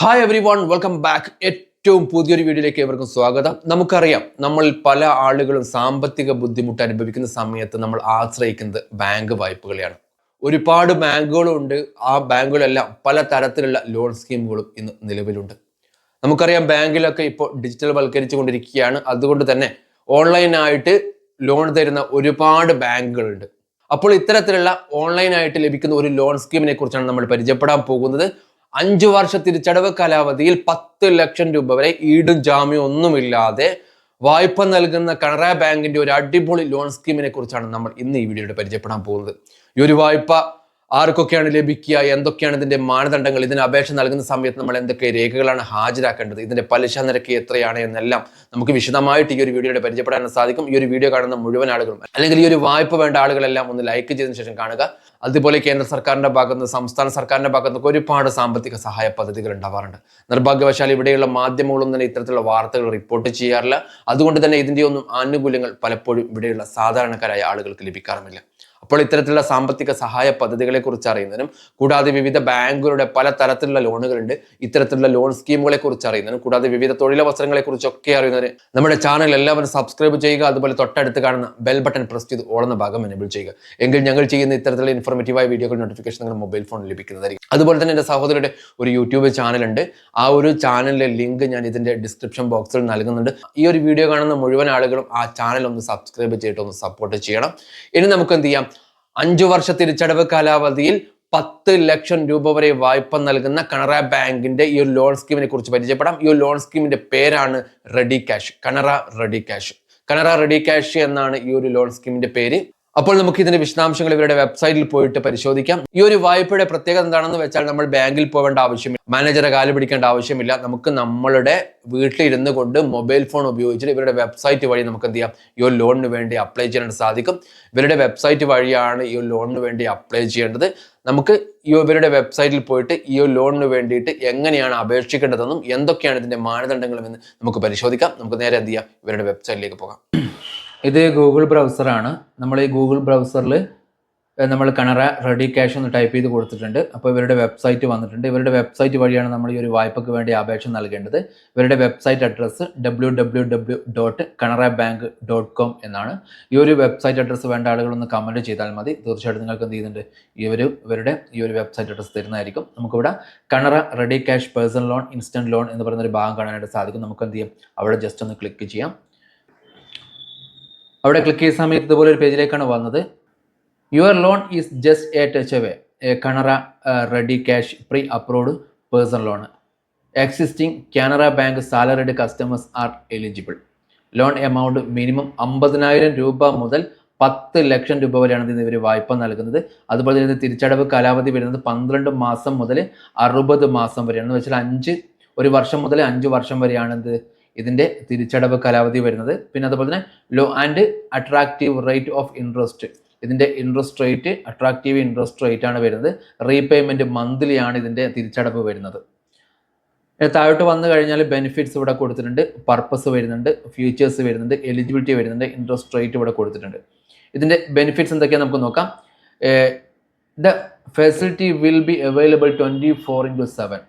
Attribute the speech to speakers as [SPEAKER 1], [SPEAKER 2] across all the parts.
[SPEAKER 1] Hi everyone welcome back ഏറ്റവും പുതിയൊരു വീഡിയോയിലേക്ക് ഏവർക്കും സ്വാഗതം. നമുക്കറിയാം നമ്മൾ പല ആളുകളും സാമ്പത്തിക ബുദ്ധിമുട്ട് അനുഭവിക്കുന്ന സമയത്ത് നമ്മൾ ആശ്രയിക്കുന്നത് ബാങ്ക് വായ്പകളെയാണ്. ഒരുപാട് ബാങ്കുകളുണ്ട്. ആ ബാങ്കുകളെല്ലാം പല തരത്തിലുള്ള ലോൺ സ്കീമുകളും ഇന്ന് നിലവിലുണ്ട്. നമുക്കറിയാം ബാങ്കിലൊക്കെ ഇപ്പോൾ ഡിജിറ്റൽ വൽക്കരിച്ചു കൊണ്ടിരിക്കുകയാണ്. അതുകൊണ്ട് തന്നെ ഓൺലൈനായിട്ട് ലോൺ തരുന്ന ഒരുപാട് ബാങ്കുകളുണ്ട്. അപ്പോൾ ഇത്തരത്തിലുള്ള ഓൺലൈനായിട്ട് ലഭിക്കുന്ന ഒരു ലോൺ സ്കീമിനെ കുറിച്ചാണ് നമ്മൾ പരിചയപ്പെടാൻ പോകുന്നത്. അഞ്ചു വർഷ തിരിച്ചടവ് കാലാവധിയിൽ പത്ത് ലക്ഷം രൂപ വരെ ഈടും ജാമ്യം ഒന്നുമില്ലാതെ വായ്പ നൽകുന്ന കനറ ബാങ്കിന്റെ ഒരു അടിപൊളി ലോൺ സ്കീമിനെ കുറിച്ചാണ് നമ്മൾ ഇന്ന് ഈ വീഡിയോയിൽ പരിചയപ്പെടാൻ പോകുന്നത്. ഈ ഒരു വായ്പ ആർക്കൊക്കെയാണ് ലഭിക്കുക? എന്തൊക്കെയാണ് ഇതിന്റെ മാനദണ്ഡങ്ങൾ? ഇതിന് അപേക്ഷ നൽകുന്ന സമയത്ത് നമ്മൾ എന്തൊക്കെ രേഖകളാണ് ഹാജരാക്കേണ്ടത്? ഇതിന്റെ പലിശ നിരക്ക് എത്രയാണ് എന്നെല്ലാം നമുക്ക് വിശദമായിട്ട് ഈ ഒരു വീഡിയോയുടെ പരിചയപ്പെടാൻ സാധിക്കും. ഈ ഒരു വീഡിയോ കാണുന്ന മുഴുവൻ ആളുകളും അല്ലെങ്കിൽ ഈ ഒരു വായ്പ വേണ്ട ആളുകളെല്ലാം ഒന്ന് ലൈക്ക് ചെയ്തതിനു ശേഷം കാണുക. അതുപോലെ കേന്ദ്ര സർക്കാരിന്റെ ഭാഗത്ത് നിന്ന് സംസ്ഥാന സർക്കാരിന്റെ ഭാഗത്ത് ഒരുപാട് സാമ്പത്തിക സഹായ പദ്ധതികൾ ഉണ്ടാവാറുണ്ട്. നിർഭാഗ്യവശാൽ ഇവിടെയുള്ള മാധ്യമങ്ങളും തന്നെ ഇത്തരത്തിലുള്ള വാർത്തകൾ റിപ്പോർട്ട് ചെയ്യാറില്ല. അതുകൊണ്ട് തന്നെ ഇതിന്റെ ഒന്നും ആനുകൂല്യങ്ങൾ പലപ്പോഴും ഇവിടെയുള്ള സാധാരണക്കാരായ ആളുകൾക്ക് ലഭിക്കാറുമില്ല. അപ്പോൾ ഇത്തരത്തിലുള്ള സാമ്പത്തിക സഹായ പദ്ധതികളെ കുറിച്ച് അറിയുന്നതിനും കൂടാതെ വിവിധ ബാങ്കുകളുടെ പല തരത്തിലുള്ള ലോണുകളുണ്ട്. ഇത്തരത്തിലുള്ള ലോൺ സ്കീമുകളെ കുറിച്ച് അറിയുന്നതിനും കൂടാതെ വിവിധ തൊഴിലവസരങ്ങളെ കുറിച്ചൊക്കെ അറിയുന്നതിന് നമ്മുടെ ചാനൽ എല്ലാവരും സബ്സ്ക്രൈബ് ചെയ്യുക അതുപോലെ തൊട്ടടുത്ത് കാണുന്ന ബെൽ ബട്ടൺ പ്രസ് ചെയ്ത് ഓളുന്ന ഭാഗം എനേബിൾ ചെയ്യുക. എങ്കിൽ ഞങ്ങൾ ചെയ്യുന്ന ഇത്തരത്തിലുള്ള ഇൻഫോർമേറ്റീവായ വീഡിയോകൾ നോട്ടിഫിക്കേഷൻ നിങ്ങളുടെ മൊബൈൽ ഫോണിൽ ലഭിക്കുന്നതായിരിക്കും. അതുപോലെ തന്നെ എന്റെ സഹോദരിയുടെ ഒരു യൂട്യൂബ് ചാനലുണ്ട് ആ ഒരു ചാനലിലെ ലിങ്ക് ഞാൻ ഇതിന്റെ ഡിസ്ക്രിപ്ഷൻ ബോക്സിൽ നൽകുന്നുണ്ട്. ഈ ഒരു വീഡിയോ കാണുന്ന മുഴുവൻ ആളുകളും ആ ചാനൽ ഒന്ന് സബ്സ്ക്രൈബ് ചെയ്തിട്ട് ഒന്ന് സപ്പോർട്ട് ചെയ്യണം. ഇനി നമുക്ക് എന്ത് ചെയ്യാം? അഞ്ചു വർഷ തിരിച്ചടവ് കാലാവധിയിൽ പത്ത് ലക്ഷം രൂപ വരെ വായ്പ നൽകുന്ന കനറ ബാങ്കിന്റെ ഈ ഒരു ലോൺ സ്കീമിനെ കുറിച്ച് പരിചയപ്പെടാം. ഈ ഒരു ലോൺ സ്കീമിന്റെ പേരാണ് ready cash. Canara ready cash. Canara ready cash എന്നാണ് ഈ ഒരു ലോൺ സ്കീമിന്റെ പേര്. അപ്പോൾ നമുക്ക് ഇതിന്റെ വിശദാംശങ്ങൾ ഇവരുടെ വെബ്സൈറ്റിൽ പോയിട്ട് പരിശോധിക്കാം. ഈ ഒരു വായ്പയുടെ പ്രത്യേകത എന്താണെന്ന് വെച്ചാൽ നമ്മൾ ബാങ്കിൽ പോകേണ്ട ആവശ്യമില്ല. മാനേജറെ കാൽ പിടിക്കേണ്ട ആവശ്യമില്ല. നമുക്ക് നമ്മളുടെ വീട്ടിലിരുന്ന് കൊണ്ട് മൊബൈൽ ഫോൺ ഉപയോഗിച്ചിട്ട് ഇവരുടെ വെബ്സൈറ്റ് വഴി നമുക്ക് എന്ത് ചെയ്യാം? ഈ ഒരു ലോണിന് വേണ്ടി അപ്ലൈ ചെയ്യാൻ സാധിക്കും. ഇവരുടെ വെബ്സൈറ്റ് വഴിയാണ് ഈ ഒരു ലോണിന് വേണ്ടി അപ്ലൈ ചെയ്യേണ്ടത്. നമുക്ക് ഈ ഇവരുടെ വെബ്സൈറ്റിൽ പോയിട്ട് ഈ ഒരു ലോണിന് വേണ്ടിയിട്ട് എങ്ങനെയാണ് അപേക്ഷിക്കേണ്ടതെന്നും എന്തൊക്കെയാണ് ഇതിന്റെ മാനദണ്ഡങ്ങളും എന്ന് നമുക്ക് പരിശോധിക്കാം. നമുക്ക് നേരെ എന്ത് ചെയ്യാം? ഇവരുടെ വെബ്സൈറ്റിലേക്ക് പോകാം. ഇത് ഗൂഗിൾ ബ്രൗസറാണ് നമ്മൾ ഈ ഗൂഗിൾ ബ്രൗസറിൽ നമ്മൾ കണറ റെഡി ക്യാഷ് എന്ന് ടൈപ്പ് ചെയ്ത് കൊടുത്തിട്ടുണ്ട്. അപ്പോൾ ഇവരുടെ വെബ്സൈറ്റ് വന്നിട്ടുണ്ട്. ഇവരുടെ വെബ്സൈറ്റ് വഴിയാണ് നമ്മൾ ഈ ഒരു വായ്പയ്ക്ക് വേണ്ടി അപേക്ഷ നൽകേണ്ടത്. ഇവരുടെ website address W W W dot Canara bank dot com എന്നാണ്. ഈ ഒരു വെബ്സൈറ്റ് അഡ്രസ്സ് വേണ്ട ആളുകളൊന്ന് കമന്റ് ചെയ്താൽ മതി. തീർച്ചയായിട്ടും നിങ്ങൾക്ക് എന്ത് ചെയ്യുന്നുണ്ട്? ഇവർ ഇവരുടെ ഈ ഒരു വെബ്സൈറ്റ് അഡ്രസ്സ് തരുന്നതായിരിക്കും. നമുക്കിവിടെ Canara ready cash personal loan instant loan എന്ന് പറയുന്ന ഒരു ഭാഗം കാണാനായിട്ട് സാധിക്കും. നമുക്ക് എന്ത് ചെയ്യാം? അവിടെ ജസ്റ്റ് ഒന്ന് ക്ലിക്ക് ചെയ്യാം. അവിടെ ക്ലിക്ക് ചെയ്ത സമയത്ത് ഇതുപോലെ ഒരു പേജിലേക്കാണ് വന്നത്. Your loan is just a touch away way Canara ready cash pre approved personal loan existing Canara bank salaried customers are eligible loan amount minimum അമ്പതിനായിരം രൂപ മുതൽ പത്ത് ലക്ഷം രൂപ വരെയാണ് ഇതിന് ഇവർ വായ്പ നൽകുന്നത്. അതുപോലെ തന്നെ തിരിച്ചടവ് കാലാവധി വരുന്നത് പന്ത്രണ്ട് മാസം മുതൽ അറുപത് മാസം വരെയാണ്. എന്ന് വെച്ചാൽ അഞ്ച് ഒരു വർഷം മുതൽ അഞ്ച് വർഷം വരെയാണ് ഇത് ഇതിന്റെ തിരിച്ചടവ് കാലാവധി വരുന്നത്. പിന്നെ അതുപോലെ തന്നെ low and attractive rate of interest ഇതിന്റെ interest rate attractive interest rate ആണ് വരുന്നത്. റീപേയ്മെന്റ് മന്ത്ലി ആണ് ഇതിന്റെ തിരിച്ചടവ് വരുന്നത്. താഴോട്ട് വന്നു കഴിഞ്ഞാൽ ബെനിഫിറ്റ്സ് ഇവിടെ കൊടുത്തിട്ടുണ്ട്. പർപ്പസ് വരുന്നുണ്ട്. ഫ്യൂച്ചേഴ്സ് വരുന്നുണ്ട്. എലിജിബിലിറ്റി വരുന്നുണ്ട്. ഇൻട്രസ്റ്റ് റേറ്റ് ഇവിടെ കൊടുത്തിട്ടുണ്ട്. ഇതിന്റെ ബെനിഫിറ്റ്സ് എന്തൊക്കെയാണ് നമുക്ക് നോക്കാം. The facility will be available twenty four into seven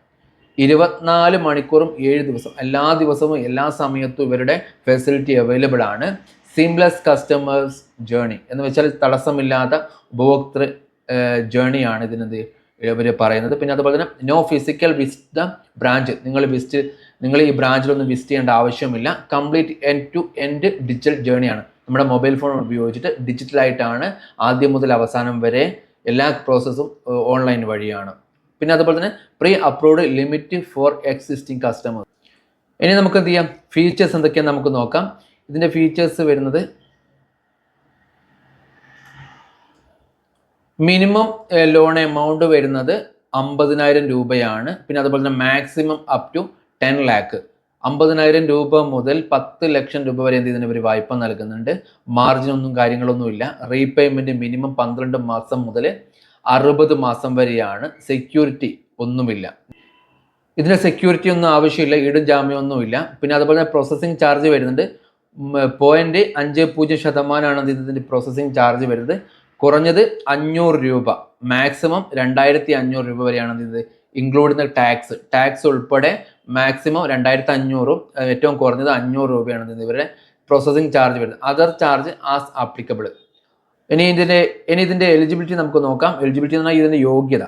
[SPEAKER 1] ഇരുപത്തിനാല് മണിക്കൂറും ഏഴ് ദിവസം എല്ലാ ദിവസവും എല്ലാ സമയത്തും ഇവരുടെ ഫെസിലിറ്റി അവൈലബിൾ ആണ്. സിംലെസ് കസ്റ്റമേഴ്സ് ജേണി എന്ന് വെച്ചാൽ തടസ്സമില്ലാത്ത ഉപഭോക്തൃ ജേണിയാണ് ഇതിനെന്ത് ഇവർ പറയുന്നത്. പിന്നെ അതുപോലെ തന്നെ no physical visit the branch നിങ്ങൾ വിസിറ്റ് നിങ്ങൾ ഈ ബ്രാഞ്ചിലൊന്നും വിസിറ്റ് ചെയ്യേണ്ട ആവശ്യമില്ല. Complete end to end digital ജേണിയാണ് നമ്മുടെ മൊബൈൽ ഫോൺ ഉപയോഗിച്ചിട്ട് ഡിജിറ്റലായിട്ടാണ് ആദ്യം മുതൽ അവസാനം വരെ എല്ലാ പ്രോസസ്സും ഓൺലൈൻ വഴിയാണ്. പിന്നെ അതുപോലെ തന്നെ pre approved limit for existing customers ഇനി നമുക്ക് എന്ത് ചെയ്യാം? ഫീച്ചേഴ്സ് എന്തൊക്കെയാണ് നമുക്ക് നോക്കാം. ഇതിന്റെ ഫീച്ചേഴ്സ് വരുന്നത് മിനിമം ലോൺ എമൗണ്ട് വരുന്നത് അമ്പതിനായിരം രൂപയാണ്. പിന്നെ അതുപോലെ തന്നെ maximum up to ten lakh അമ്പതിനായിരം രൂപ മുതൽ പത്ത് ലക്ഷം രൂപ വരെ എന്ത് ചെയ്യുന്നതിന് ഒരു വായ്പ നൽകുന്നുണ്ട്. മാർജിൻ ഒന്നും കാര്യങ്ങളൊന്നുമില്ല റീപേയ്മെന്റ് മിനിമം പന്ത്രണ്ട് മാസം മുതൽ അറുപത് മാസം വരെയാണ്. സെക്യൂരിറ്റി ഒന്നുമില്ല. ഇതിന് സെക്യൂരിറ്റി ഒന്നും ആവശ്യമില്ല ഈടും ജാമ്യം ഒന്നുമില്ല. പിന്നെ അതുപോലെ തന്നെ പ്രോസസ്സിംഗ് ചാർജ് വരുന്നുണ്ട്. പോയിന്റ് അഞ്ച് പൂജ്യം ശതമാനമാണ് ഇതിന്റെ പ്രോസസ്സിംഗ് ചാർജ് വരുന്നത്. കുറഞ്ഞത് അഞ്ഞൂറ് രൂപ. മാക്സിമം രണ്ടായിരത്തി അഞ്ഞൂറ് രൂപ വരെയാണ് ഇത് ഇൻക്ലൂഡിങ് ടാക്സ് ടാക്സ് ഉൾപ്പെടെ മാക്സിമം രണ്ടായിരത്തി അഞ്ഞൂറും ഏറ്റവും കുറഞ്ഞത് അഞ്ഞൂറ് രൂപയാണ് ഇതിന് ഇവരുടെ പ്രോസസ്സിംഗ് ചാർജ് വരുന്നത്. അതർ ചാർജ് ആസ് ആപ്ലിക്കബിൾ ഇനി ഇതിന്റെ ഇനി ഇതിന്റെ എലിജിബിലിറ്റി നമുക്ക് നോക്കാം. എലിജിബിലിറ്റി എന്ന് പറഞ്ഞാൽ ഇതിന്റെ യോഗ്യത.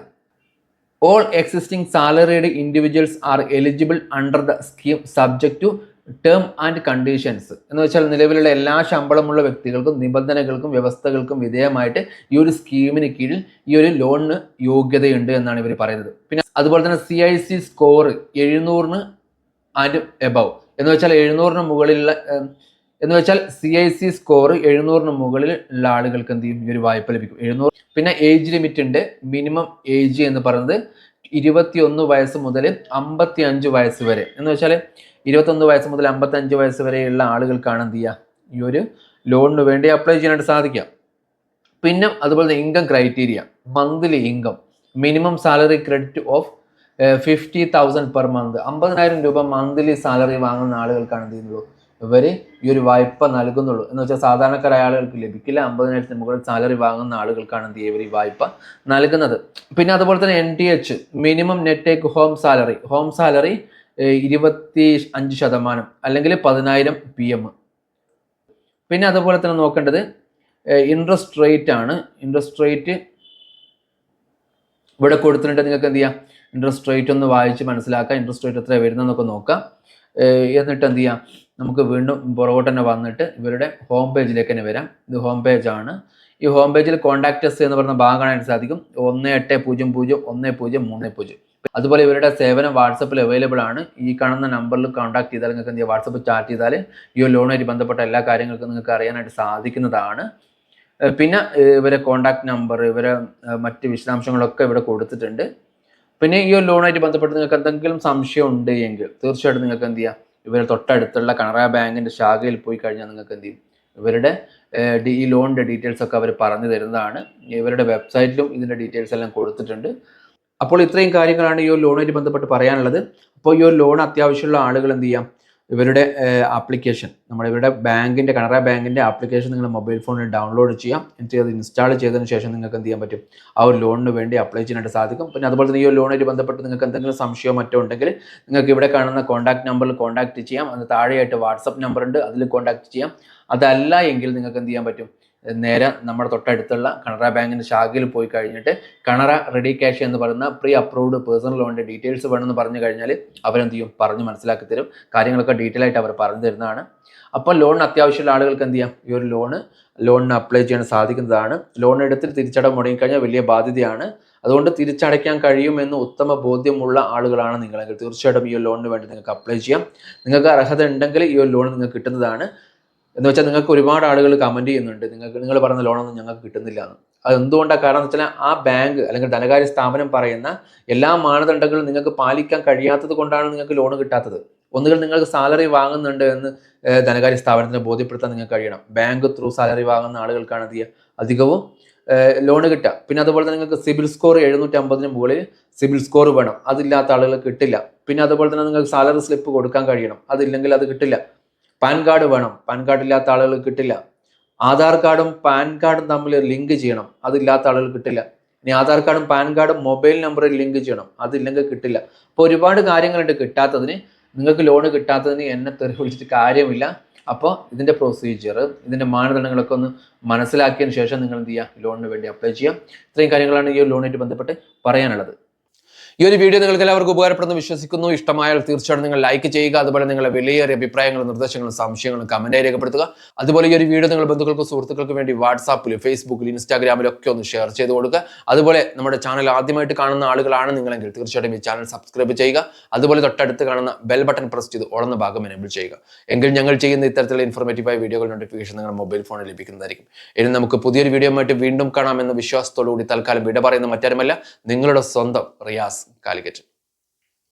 [SPEAKER 1] All existing salaried individuals are eligible under the scheme subject to term and conditions എന്ന് വെച്ചാൽ നിലവിലുള്ള എല്ലാ ശമ്പളമുള്ള വ്യക്തികൾക്കും നിബന്ധനകൾക്കും വ്യവസ്ഥകൾക്കും വിധേയമായിട്ട് ഈ ഒരു സ്കീമിന് കീഴിൽ ഈ ഒരു ലോണിന് യോഗ്യതയുണ്ട് എന്നാണ് ഇവർ പറയുന്നത്. പിന്നെ അതുപോലെ തന്നെ സി ഐ സി സ്കോർ എഴുന്നൂറിന് ആൻഡ് എബവ് എന്ന് വെച്ചാൽ എഴുന്നൂറിന് മുകളിലുള്ള എന്ന് വെച്ചാൽ സി ഐ സി സ്കോർ എഴുന്നൂറിന് മുകളിൽ ഉള്ള ആളുകൾക്ക് എന്ത് ചെയ്യും? ഈ ഒരു വായ്പ ലഭിക്കും. എഴുന്നൂറ്. പിന്നെ ഏജ് ലിമിറ്റ് ഉണ്ട്. മിനിമം ഏജ് എന്ന് പറയുന്നത് ഇരുപത്തിയൊന്ന് വയസ്സ് മുതൽ അമ്പത്തി അഞ്ച് വയസ്സ് വരെ. എന്ന് വെച്ചാൽ ഇരുപത്തൊന്ന് വയസ്സ് മുതൽ അമ്പത്തി അഞ്ച് വയസ്സ് വരെയുള്ള ആളുകൾക്കാണ് എന്ത് ചെയ്യുക? ഈ ഒരു ലോണിന് വേണ്ടി അപ്ലൈ ചെയ്യാനായിട്ട് സാധിക്കുക. പിന്നെ അതുപോലെ income criteria monthly income minimum salary credit of fifty thousand per month അമ്പതിനായിരം രൂപ മന്ത്ലി സാലറി വാങ്ങുന്ന ആളുകൾക്കാണ് എന്ത് ചെയ്യുന്നുള്ളൂ ഇവർ ഈ ഒരു വായ്പ നൽകുന്നുള്ളൂ. എന്ന് വെച്ചാൽ സാധാരണക്കാരായ ആളുകൾക്ക് ലഭിക്കില്ല. അമ്പതിനായിരത്തിന് മുകളിൽ സാലറി വാങ്ങുന്ന ആളുകൾക്കാണ് എന്ത് ഇവർ ഈ വായ്പ നൽകുന്നത്. പിന്നെ അതുപോലെ തന്നെ N T H minimum net take home salary home salary ഇരുപത്തി അഞ്ച് ശതമാനം അല്ലെങ്കിൽ പതിനായിരം പി എം പിന്നെ അതുപോലെ തന്നെ നോക്കേണ്ടത് ഇൻട്രസ്റ്റ് റേറ്റ് ആണ്. ഇൻട്രസ്റ്റ് റേറ്റ് ഇവിടെ കൊടുത്തിട്ടുണ്ട്. നിങ്ങൾക്ക് എന്ത് ചെയ്യാം? ഇൻട്രസ്റ്റ് റേറ്റ് ഒന്ന് വായിച്ച് മനസ്സിലാക്കാം. ഇൻട്രസ്റ്റ് റേറ്റ് എത്ര വരുന്നതെന്നൊക്കെ നോക്കാം. എന്നിട്ട് എന്ത് ചെയ്യാം? നമുക്ക് വീണ്ടും പുറകോട്ട് തന്നെ വന്നിട്ട് ഇവരുടെ ഹോം പേജിലേക്ക് തന്നെ വരാം. ഇത് ഹോം പേജ് ആണ്. ഈ ഹോം പേജിൽ കോൺടാക്റ്റസ് എന്ന് പറയുന്ന ഭാഗം കാണാൻ സാധിക്കും. ഒന്ന് എട്ട് പൂജ്യം പൂജ്യം ഒന്ന് പൂജ്യം മൂന്ന് പൂജ്യം. അതുപോലെ ഇവരുടെ സേവനം വാട്സപ്പിൽ അവൈലബിൾ ആണ്. ഈ കാണുന്ന നമ്പറിൽ കോൺടാക്ട് ചെയ്താൽ നിങ്ങൾക്ക് എന്ത് വാട്സപ്പ് ചാറ്റ് ചെയ്താൽ ഈ ഒരു ലോണുമായിട്ട് ബന്ധപ്പെട്ട എല്ലാ കാര്യങ്ങൾക്കും നിങ്ങൾക്ക് അറിയാനായിട്ട് സാധിക്കുന്നതാണ്. പിന്നെ ഇവരെ കോൺടാക്ട് നമ്പർ ഇവരെ മറ്റ് വിശദാംശങ്ങളൊക്കെ ഇവിടെ കൊടുത്തിട്ടുണ്ട്. പിന്നെ ഈ ലോണായിട്ട് ബന്ധപ്പെട്ട് നിങ്ങൾക്ക് എന്തെങ്കിലും സംശയം ഉണ്ട് എങ്കിൽ തീർച്ചയായിട്ടും നിങ്ങൾക്ക് എന്ത് ചെയ്യാം? ഇവരെ തൊട്ടടുത്തുള്ള കനറ ബാങ്കിന്റെ ശാഖയിൽ പോയി കഴിഞ്ഞാൽ നിങ്ങൾക്ക് എന്ത് ചെയ്യും? ഇവരുടെ ഈ ലോണിന്റെ ഡീറ്റെയിൽസ് ഒക്കെ അവർ പറഞ്ഞു തരുന്നതാണ്. ഇവരുടെ വെബ്സൈറ്റിലും ഇതിന്റെ ഡീറ്റെയിൽസ് എല്ലാം കൊടുത്തിട്ടുണ്ട്. അപ്പോൾ ഇത്രയും കാര്യങ്ങളാണ് ഈ ഒരു ലോണുമായിട്ട് ബന്ധപ്പെട്ട് പറയാനുള്ളത്. അപ്പോൾ ഈ ഒരു ലോൺ അത്യാവശ്യമുള്ള ആളുകൾ എന്ത് ചെയ്യാം? ഇവരുടെ ആപ്ലിക്കേഷൻ നമ്മുടെ ഇവരുടെ ബാങ്കിന്റെ കനറ ബാങ്കിന്റെ ആപ്ലിക്കേഷൻ നിങ്ങൾ മൊബൈൽ ഫോണിൽ ഡൗൺലോഡ് ചെയ്യാം. എന്നിട്ട് അത് ഇൻസ്റ്റാൾ ചെയ്തതിന് ശേഷം നിങ്ങൾക്ക് എന്ത് ചെയ്യാൻ പറ്റും? ആ ഒരു ലോണിന് വേണ്ടി അപ്ലൈ ചെയ്യാനായിട്ട് സാധിക്കും. പിന്നെ അതുപോലെ തന്നെ ഈ ഒരു ലോണായിട്ട് ബന്ധപ്പെട്ട് നിങ്ങൾക്ക് എന്തെങ്കിലും സംശയമോ മറ്റോ ഉണ്ടെങ്കിൽ നിങ്ങൾക്ക് ഇവിടെ കാണുന്ന കോൺടാക്ട് നമ്പറിൽ കോൺടാക്ട് ചെയ്യാം. അത് താഴെയായിട്ട് വാട്സപ്പ് നമ്പർ ഉണ്ട്. അതിൽ കോൺടാക്ട് ചെയ്യാം. അതല്ല എങ്കിൽ നിങ്ങൾക്ക് എന്ത് ചെയ്യാൻ പറ്റും? നേരെ നമ്മുടെ തൊട്ടടുത്തുള്ള കനറ ബാങ്കിന്റെ ശാഖയിൽ പോയി കഴിഞ്ഞിട്ട് കനറ റെഡി ക്യാഷ് എന്ന് പറയുന്ന പ്രീ അപ്രൂവ്ഡ് പേഴ്സണൽ ലോണിന്റെ ഡീറ്റെയിൽസ് വേണമെന്ന് പറഞ്ഞു കഴിഞ്ഞാൽ അവരെന്ത് ചെയ്യും? പറഞ്ഞ് മനസ്സിലാക്കി തരും. കാര്യങ്ങളൊക്കെ ഡീറ്റെയിൽ ആയിട്ട് അവർ പറഞ്ഞു തരുന്നതാണ്. അപ്പോൾ ലോണിന് അത്യാവശ്യമുള്ള ആളുകൾക്ക് എന്ത് ചെയ്യാം? ഈ ഒരു ലോണ് ലോണിന് അപ്ലൈ ചെയ്യാൻ സാധിക്കുന്നതാണ്. ലോൺ എടുത്തിട്ട് തിരിച്ചടവ് മുടങ്ങിക്കഴിഞ്ഞാൽ വലിയ ബാധ്യതയാണ്. അതുകൊണ്ട് തിരിച്ചടയ്ക്കാൻ കഴിയുമെന്ന് ഉത്തമ ബോധ്യമുള്ള ആളുകളാണ് നിങ്ങളെങ്കിൽ. തീർച്ചയായിട്ടും ഈ ലോണിന് വേണ്ടി നിങ്ങൾക്ക് അപ്ലൈ ചെയ്യാം. നിങ്ങൾക്ക് അർഹത ഉണ്ടെങ്കിൽ ഈ ഒരു ലോൺ നിങ്ങൾക്ക് കിട്ടുന്നതാണ്. എന്ന് വെച്ചാൽ നിങ്ങൾക്ക് ഒരുപാട് ആളുകൾ കമന്റ് ചെയ്യുന്നുണ്ട്. നിങ്ങൾക്ക് നിങ്ങൾ പറഞ്ഞ ലോണൊന്നും ഞങ്ങൾക്ക് കിട്ടുന്നില്ല എന്ന്. അത് എന്തുകൊണ്ടാണ് കാരണം എന്ന് വെച്ചാൽ ആ ബാങ്ക് അല്ലെങ്കിൽ ധനകാര്യ സ്ഥാപനം പറയുന്ന എല്ലാ മാനദണ്ഡങ്ങളും നിങ്ങൾക്ക് പാലിക്കാൻ കഴിയാത്തത് കൊണ്ടാണ് നിങ്ങൾക്ക് ലോൺ കിട്ടാത്തത്. ഒന്നുകിൽ നിങ്ങൾക്ക് സാലറി വാങ്ങുന്നുണ്ട് എന്ന് ധനകാര്യ സ്ഥാപനത്തിന് ബോധ്യപ്പെടുത്താൻ നിങ്ങൾക്ക് കഴിയണം. ബാങ്ക് ത്രൂ സാലറി വാങ്ങുന്ന ആളുകൾക്കാണ് അധികം അധികവും ലോൺ കിട്ടുക. പിന്നെ അതുപോലെ തന്നെ നിങ്ങൾക്ക് സിബിൽ സ്കോർ എഴുന്നൂറ്റി അമ്പതിന് മുകളിൽ സിബിൽ സ്കോർ വേണം. അതില്ലാത്ത ആളുകൾ കിട്ടില്ല. പിന്നെ അതുപോലെ തന്നെ നിങ്ങൾക്ക് സാലറി സ്ലിപ്പ് കൊടുക്കാൻ കഴിയണം. അതില്ലെങ്കിൽ അത് കിട്ടില്ല. പാൻ കാർഡ് വേണം. പാൻ കാർഡ് ഇല്ലാത്ത ആളുകൾ കിട്ടില്ല. ആധാർ കാർഡും പാൻ കാർഡും തമ്മിൽ ലിങ്ക് ചെയ്യണം. അതില്ലാത്ത ആളുകൾ കിട്ടില്ല. ഇനി ആധാർ കാർഡും പാൻ കാർഡും മൊബൈൽ നമ്പറിൽ ലിങ്ക് ചെയ്യണം. അതില്ലെങ്കിൽ കിട്ടില്ല. അപ്പോൾ ഒരുപാട് കാര്യങ്ങളുണ്ട് കിട്ടാത്തതിന്. നിങ്ങൾക്ക് ലോൺ കിട്ടാത്തതിന് എന്നെ തെറി വിളിച്ചിട്ട് കാര്യമില്ല. അപ്പോൾ ഇതിന്റെ പ്രൊസീജിയർ ഇതിന്റെ മാനദണ്ഡങ്ങളൊക്കെ ഒന്ന് മനസ്സിലാക്കിയതിന് ശേഷം നിങ്ങൾ എന്ത് ചെയ്യുക? ലോണിന് വേണ്ടി അപ്ലൈ ചെയ്യാം ഇത്രയും കാര്യങ്ങളാണ് ഈ ലോണായിട്ട് ബന്ധപ്പെട്ട് പറയാനുള്ളത്. ഈ ഒരു വീഡിയോ നിങ്ങൾക്ക് എല്ലാവർക്കും ഉപകാരപ്പെടുന്നു. വിശ്വസിക്കുന്നു. ഇഷ്ടമായാൽ തീർച്ചയായിട്ടും നിങ്ങൾ ലൈക്ക് ചെയ്യുക. അതുപോലെ നിങ്ങളുടെ വിലയേറിയ അഭിപ്രായങ്ങളും നിർദ്ദേശങ്ങളും സംശയങ്ങളും കമന്റായി രേഖപ്പെടുത്തുക. അതുപോലെ ഈ ഒരു വീഡിയോ നിങ്ങൾ ബന്ധുക്കൾക്കും സുഹൃത്തുക്കൾക്കും വേണ്ടി വാട്സാപ്പിൽ ഫേസ്ബുക്കിൽ ഇൻസ്റ്റാഗ്രാമിലും ഒക്കെ ഒന്ന് ഷെയർ ചെയ്ത് കൊടുക്കുക. അതുപോലെ നമ്മുടെ ചാനൽ ആദ്യമായിട്ട് കാണുന്ന ആളുകളാണ് നിങ്ങളെങ്കിൽ തീർച്ചയായിട്ടും ഈ ചാനൽ സബ്സ്ക്രൈബ് ചെയ്യുക. അതുപോലെ തൊട്ടടുത്ത് കാണുന്ന ബെൽ ബട്ടൺ പ്രസ് ചെയ്ത് ഉടന്ന ഭാഗം എനേബിൾ ചെയ്യുക. എങ്കിൽ ഞങ്ങൾ ചെയ്യുന്ന ഇത്തരത്തിലുള്ള ഇൻഫോർമേറ്റീവായ വീഡിയോകൾ നോട്ടിഫിക്കേഷൻ നിങ്ങളുടെ മൊബൈൽ ഫോണിൽ ലഭിക്കുന്നതായിരിക്കും. ഇനി നമുക്ക് പുതിയൊരു വീഡിയോ ആയിട്ട് വീണ്ടും കാണാമെന്ന വിശ്വാസത്തോടു കൂടി തൽക്കാലം വിട പറയുന്ന മറ്റാരുമല്ല. നിങ്ങളുടെ സ്വന്തം റിയാസ് കാലിക്കറ്റ്